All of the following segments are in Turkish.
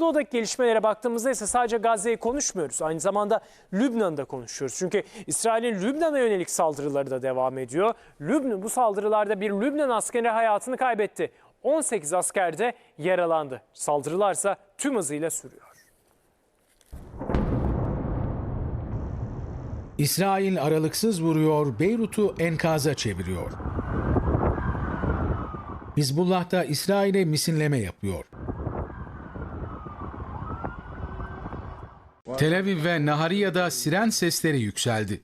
Doğu'daki gelişmelere baktığımızda ise sadece Gazze'yi konuşmuyoruz. Aynı zamanda Lübnan'ı da konuşuyoruz. Çünkü İsrail'in Lübnan'a yönelik saldırıları da devam ediyor. Lübnan bu saldırılarda bir Lübnan askeri hayatını kaybetti. 18 asker de yaralandı. Saldırılarsa tüm hızıyla sürüyor. İsrail aralıksız vuruyor, Beyrut'u enkaza çeviriyor. Hizbullah da İsrail'e misilleme yapıyor. Tel Aviv ve Nahariya'da siren sesleri yükseldi.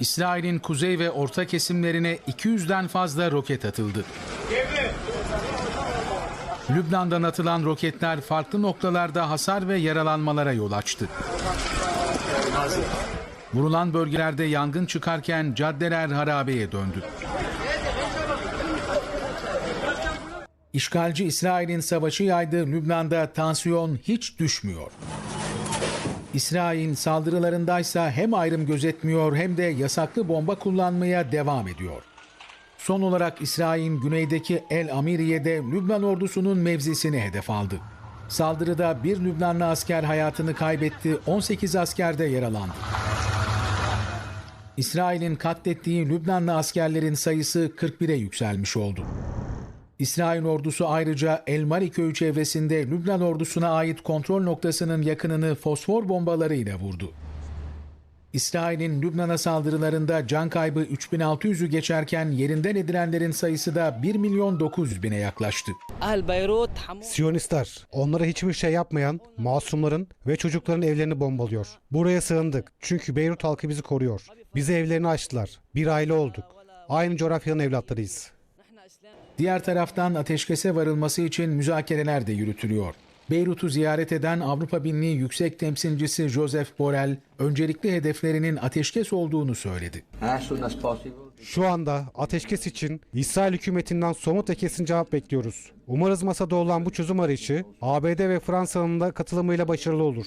İsrail'in kuzey ve orta kesimlerine 200'den fazla roket atıldı. Lübnan'dan atılan roketler farklı noktalarda hasar ve yaralanmalara yol açtı. Vurulan bölgelerde yangın çıkarken caddeler harabeye döndü. İşgalci İsrail'in savaşı yaydığı Lübnan'da tansiyon hiç düşmüyor. İsrail saldırılarındaysa hem ayrım gözetmiyor hem de yasaklı bomba kullanmaya devam ediyor. Son olarak İsrail güneydeki El Amiriye'de Lübnan ordusunun mevzisini hedef aldı. Saldırıda bir Lübnanlı asker hayatını kaybetti, 18 asker de yaralandı. İsrail'in katlettiği Lübnanlı askerlerin sayısı 41'e yükselmiş oldu. İsrail ordusu ayrıca El Mari köyü çevresinde Lübnan ordusuna ait kontrol noktasının yakınını fosfor bombalarıyla vurdu. İsrail'in Lübnan'a saldırılarında can kaybı 3600'ü geçerken yerinden edilenlerin sayısı da 1 milyon 900 bine yaklaştı. Siyonistler, onlara hiçbir şey yapmayan masumların ve çocukların evlerini bombalıyor. Buraya sığındık çünkü Beyrut halkı bizi koruyor. Bize evlerini açtılar. Bir aile olduk. Aynı coğrafyanın evlatlarıyız. Diğer taraftan ateşkese varılması için müzakereler de yürütülüyor. Beyrut'u ziyaret eden Avrupa Birliği Yüksek Temsilcisi Joseph Borrell, öncelikli hedeflerinin ateşkes olduğunu söyledi. Şu anda ateşkes için İsrail hükümetinden somut ve kesin cevap bekliyoruz. Umarız masada olan bu çözüm arayışı ABD ve Fransa'nın da katılımıyla başarılı olur.